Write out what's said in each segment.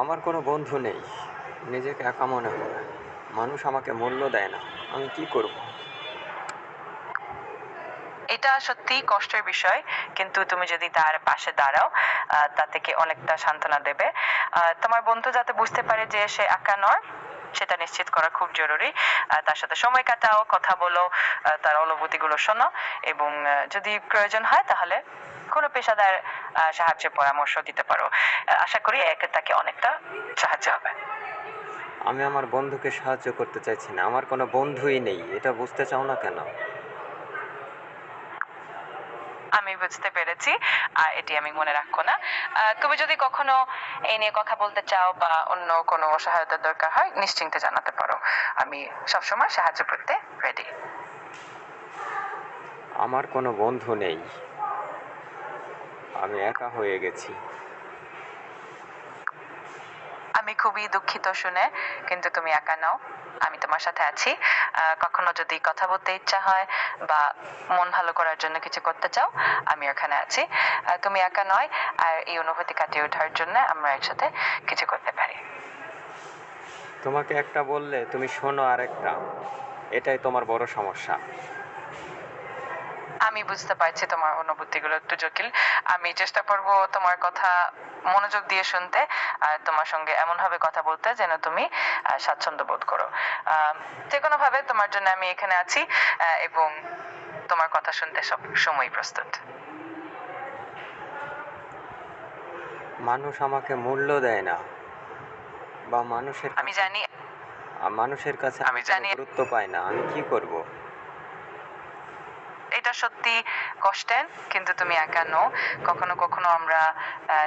আমার কোনো বন্ধু নেই। নিজেকে একা মনে হয়। মানুষ আমাকে মূল্য দেয় না। আমি কি করব? এটা সত্যি কষ্টের বিষয়, কিন্তু তুমি যদি তার পাশে দাঁড়াও তা থেকে অনেকটা সান্ত্বনা দেবে। তোমার বন্ধু যাতে বুঝতে পারে যে সে একা নয়, সেটা নিশ্চিত করা খুব জরুরি। তার সাথে সময় কাটাও, কথা বলো তার অনুভূতিগুলো শোনো এবং যদি প্রয়োজন হয় তাহলে কোনো পেশাদার সাহায্যের পরামর্শ দিতে পারো। আশা করি একে তাকে অনেকটা সাহায্য হবে। আমি আমার বন্ধুকে সাহায্য করতে চাইছি না। আমার কোনো বন্ধুই নেই। এটা বুঝতে চাও না কেন? আমি বুঝতে পেরেছি। আর এটি আমি মনে রাখব না। তুমি যদি কখনো এই নিয়ে কথা বলতে চাও বা অন্য কোনো সহায়তার দরকার হয় নিশ্চিন্তে জানাতে পারো। আমি সবসময় সাহায্য করতে রেডি আমার কোনো বন্ধু নেই। আমি একা হয়ে গেছি। আমি খুবই দুঃখিত শুনে কিন্তু তুমি একা নাও। আমি তোমার সাথে আছি। কখনো যদি কথা বলতে ইচ্ছা হয় বা মন ভালো করার জন্য কিছু করতে চাও আমি ওখানে আছি। তুমি একা নয় আর এই অনুভূতি কাটিয়ে ওঠার জন্য আমরা একসাথে কিছু করতে পারি। তোমাকে একটা বললে তুমি শোনো আরেকটা। এটাই তোমার বড় সমস্যা। আমি বুঝতে পারছি তোমার অনুভূতিগুলো একটু জটিল। আমি চেষ্টা করব তোমার কথা মনোযোগ দিয়ে শুনতে আর তোমার সঙ্গে এমন ভাবে কথা বলতে যেন তুমি স্বাচ্ছন্দ্য বোধ করো। যে কোনো ভাবে তোমার জন্য আমি এখানে আছি এবং তোমার কথা শুনতে সব সময় প্রস্তুত। মানুষ আমাকে মূল্য দেয় না বা মানুষের আমি জানি মানুষের কাছে আমি জানি- গুরুত্ব পাই না আমি কি করব? সত্যি কষ্টের, কিন্তু তুমি একা নও। কখনো কখনো আমরা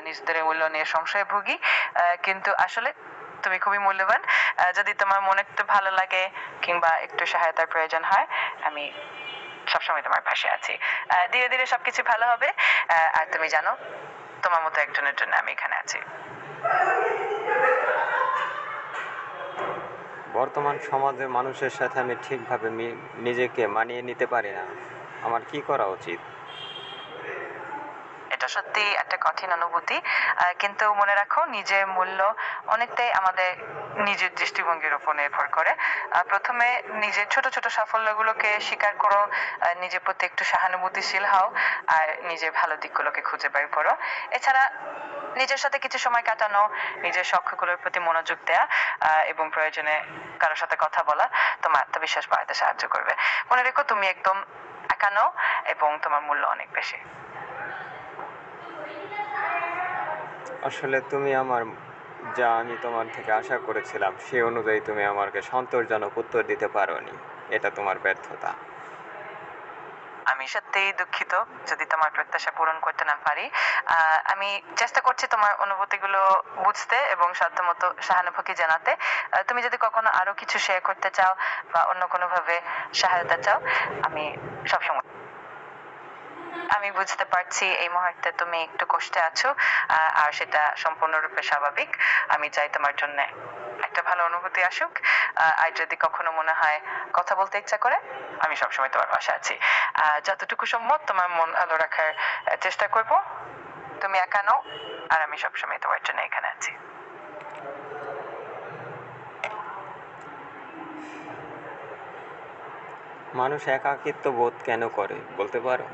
নিজেদের মূল্য নিয়ে সংশয়ে ভুগি। কিন্তু আসলে তুমি খুবই মূল্যবান। যদি তোমার মনে একটু ভালো লাগে কিংবা একটু সহায়তার প্রয়োজন হয়, আমি সবসময় তোমার পাশে আছি। ধীরে ধীরে সবকিছু ভালো হবে। আর তুমি জানো, তোমার মতো একজনের জন্য আমি এখানে আছি। বর্তমান সমাজে মানুষের সাথে আমি ঠিকভাবে নিজেকে মানিয়ে নিতে পারি না। আমার কি করা উচিত? এটা সত্যি একটা কঠিন অনুভূতি। কিন্তু মনে রাখো নিজের মূল্য অনেকটাই আমাদের নিজের দৃষ্টিভঙ্গির উপর নির্ভর করে। প্রথমে নিজের ছোট ছোট সাফল্যগুলোকে স্বীকার করো নিজের প্রতি একটু সহানুভূতিশীল হও আর নিজের ভালো দিকগুলোকে খুঁজে বের করো। এছাড়া নিজের সাথে কিছু সময় কাটানো নিজের শখগুলোর প্রতি মনোযোগ আহ, এবং প্রয়োজনে কারোর সাথে কথা বলা তোমার আত্মবিশ্বাস বাড়াতে সাহায্য করবে। মনে রেখো তুমি একদম একা নও এবং তোমার মূল্য অনেক বেশি। আসলে তুমি আমার যা আমি তোমার থেকে আশা করেছিলাম, সে অনুযায়ী তুমি আমাকে সন্তোষজনক উত্তর দিতে পারোনি। এটা তোমার ব্যর্থতা। আমি সত্যিই দুঃখিত যদি তোমার প্রত্যাশা পূরণ করতে না পারি। আমি চেষ্টা করছি তোমার অনুভূতিগুলো বুঝতে এবং সাধ্যমতো সহানুভূতি জানাতে। তুমি যদি কখনো আরও কিছু শেয়ার করতে চাও বা অন্য কোনো ভাবে সহায়তা চাও, আমি সবসময় আমি বুঝতে পারছি এই মুহূর্তে তুমি একটু কষ্টে আছো আর সেটা সম্পূর্ণরূপে স্বাভাবিক। আমি চাই তোমার জন্য একটা ভালো অনুভূতি আসুক আর যদি কখনো মনে হয় কথা বলতে ইচ্ছা করে, আমি সবসময় তোমার পাশে আছি। যতটুকু সম্ভব তোমার মন ভালো রাখার চেষ্টা করব। তুমি একা নও, আর আমি সবসময় তোমার জন্য এখানে আছি। মানুষ একাকিত্ব বোধ কেন করে, বলতে পারো?